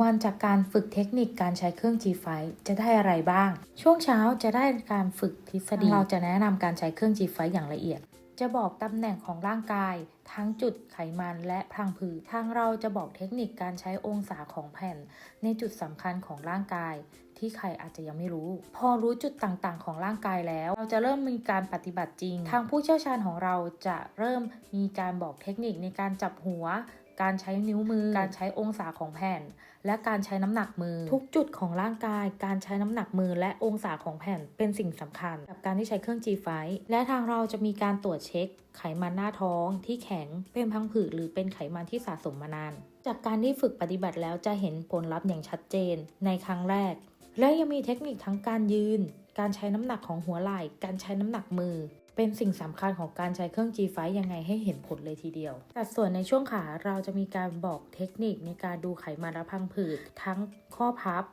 วันจากการฝึกเทคนิคการใช้เครื่อง G5 จะได้อะไรบ้าง ช่วงเช้าจะได้การฝึกทฤษฎี เราจะแนะนำการใช้เครื่อง G5 อย่างละเอียด จะบอกตำแหน่งของร่างกาย ทั้งจุดไขมันและพลังผืดทางเราจะบอกเทคนิคการใช้องศาของแผ่น ในจุดสำคัญของร่างกาย ที่ใครอาจจะยังไม่รู้ พอรู้จุดต่างๆ ของร่างกายแล้ว เราจะเริ่มมีการปฏิบัติจริง ทางผู้เชี่ยวชาญของเราจะเริ่มมีการบอกเทคนิคในการจับหัว การใช้นิ้วมือ การใช้องศาของแผ่น และการใช้น้ำหนักมือ ทุกจุดของร่างกาย การใช้น้ำหนักมือและองศาของแผ่นเป็นสิ่งสำคัญ กับการที่ใช้เครื่อง G5 และทางเราจะมีการตรวจเช็ค ไขมันหน้าท้อง ที่แข็งเป็นพังผืดหรือเป็นไขมันที่สะสมมานาน จากการที่ฝึกปฏิบัติแล้วจะเห็นผลลัพธ์อย่างชัดเจนในครั้งแรก และยังมีเทคนิคทั้งการยืน การใช้น้ำหนักของหัวไหล่ การใช้น้ำหนักมือ เป็นสิ่งสำคัญของการใช้เครื่อง G5 ยังไงให้เห็นผลเลยทีเดียวแต่ส่วนในช่วงขาเราจะมีการบอกเทคนิคในการดูไขมันและพังผืด ทั้งข้อพับ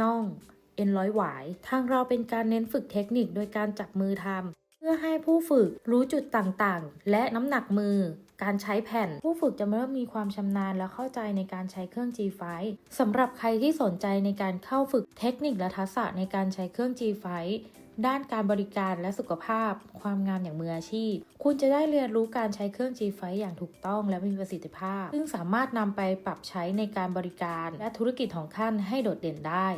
น่อง เอ็นร้อยหวาย ทางเราเป็นการเน้นฝึกเทคนิคโดยการจับมือทำเพื่อให้ผู้ฝึกรู้จุดต่างๆ และน้ำหนักมือ การใช้แผ่น ผู้ฝึกจะเริ่มมีความชำนาญและเข้าใจในการใช้เครื่อง G5 สำหรับใครที่สนใจในการเข้าฝึกเทคนิคและทักษะในการใช้เครื่อง G5 ด้านการบริการและสุขภาพ ความงามอย่างมืออาชีพ คุณจะได้เรียนรู้การใช้เครื่อง G5 อย่างถูกต้องและมีประสิทธิภาพ ซึ่งสามารถนำไปปรับใช้ในการบริการและธุรกิจของท่านให้โดดเด่นได้